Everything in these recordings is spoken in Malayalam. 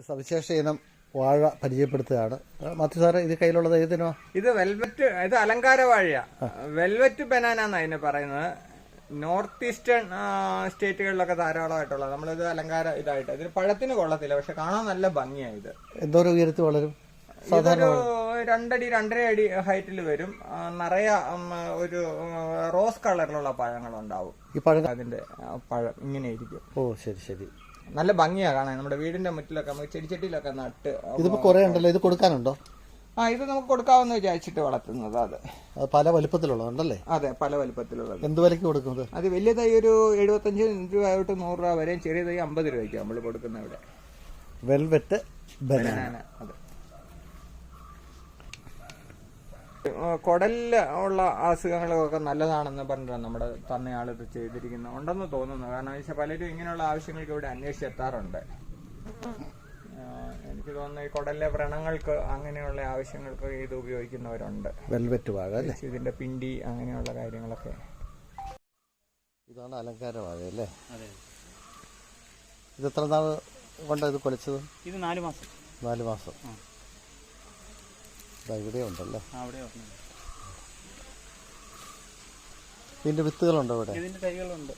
ഒരു സവിശേഷ ഇനം വാഴ പരിചയപ്പെടുത്തുകയാണ്. മാത്യു സാറേ ഇത് കയ്യിലുള്ളത് ഏതിനോ? ഇത് വെൽവെറ്റ് ഇത് അലങ്കാര വാഴ വെൽവെറ്റ് ബനാന എന്നാ ഇതിനെ പറയുന്നത്. നോർത്ത് ഈസ്റ്റേൺ സ്റ്റേറ്റുകളിലൊക്കെ ധാരാളമായിട്ടുള്ള നമ്മളിത് അലങ്കാര ഇതായിട്ട്. ഇതിന് പഴത്തിന് കൊള്ളത്തില്ല പക്ഷെ കാണാൻ നല്ല ഭംഗിയാണ് ഇത്. എന്തോരം ഉയരത്തിൽ വളരും? ഇതൊരു രണ്ടടി രണ്ടര അടി ഹൈറ്റിൽ വരും. നിറയ നിറയെ ഒരു റോസ് കളറിലുള്ള പഴങ്ങളുണ്ടാവും. ഈ പഴം അതിന്റെ പഴം ഇങ്ങനെ ഇരിക്കും. ഓ ശരി ശരി. നല്ല ഭംഗിയാ കാണാൻ. നമ്മുടെ വീടിന്റെ മുറ്റിലൊക്കെ നമുക്ക് ചെടിച്ചട്ടിയിലൊക്കെ നട്ട് ഇതിപ്പോ കുറെ ഉണ്ടല്ലോ? ഇത് കൊടുക്കാനുണ്ടോ? ആ ഇത് നമുക്ക് കൊടുക്കാമെന്ന് വിചാരിച്ചിട്ട് വളർത്തുന്നത് അത്. പല വലിപ്പത്തിലുള്ളതുണ്ടല്ലേ? അതെ പല വലുപ്പത്തിലുള്ളത്. എന്ത് വിലയ്ക്ക് കൊടുക്കുന്നത്? അത് വലിയ തൈ ഒരു എഴുപത്തഞ്ച് രൂപ തൊട്ട് നൂറ് രൂപ വരെയും ചെറിയ തൈ അമ്പത് രൂപയ്ക്ക് നമ്മൾ കൊടുക്കുന്ന ഇവിടെ. Velvet banana. അതെ. ആ, കുടലിൽ ഉള്ള അസുഖങ്ങളൊക്കെ നല്ലതാണെന്ന് പറഞ്ഞിട്ടാണ് നമ്മുടെ തന്നയാൾ ഇത് ചെയ്തിരിക്കുന്നത് ഉണ്ടെന്ന് തോന്നുന്നു. കാരണം വെച്ചാൽ പലരും ഇങ്ങനെയുള്ള ആവശ്യങ്ങൾക്ക് ഇവിടെ അന്വേഷിച്ചെത്താറുണ്ട് എനിക്ക് തോന്നുന്നു ഈ കുടലിലെ വ്രണങ്ങൾക്ക് അങ്ങനെയുള്ള ആവശ്യങ്ങൾക്ക് ഇത് ഉപയോഗിക്കുന്നവരുണ്ട്. വെൽവെറ്റ് വാഴ അല്ലേ? ഇതിന്റെ പിണ്ടി അങ്ങനെയുള്ള കാര്യങ്ങളൊക്കെ. ഇതാണ് അലങ്കാര വാഴ അല്ലേ? ഇത് എത്ര നാൾ കൊണ്ടാണ് ഇത് കൊലച്ചത്? ഇത് നാല് മാസം. നാല് മാസം. ഇവിടെ ഉണ്ടല്ലേ? ഇതിന്റെ വിത്തുകളുണ്ടോ ഇവിടെ? ഇതിന്റെ തൈകളുണ്ട്.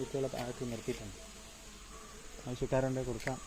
വിത്തുകളൊക്കെ അകത്ത് നിർത്തിയിട്ടുണ്ട്. ആവശ്യക്കാരുണ്ടെങ്കിൽ കൊടുക്കാം.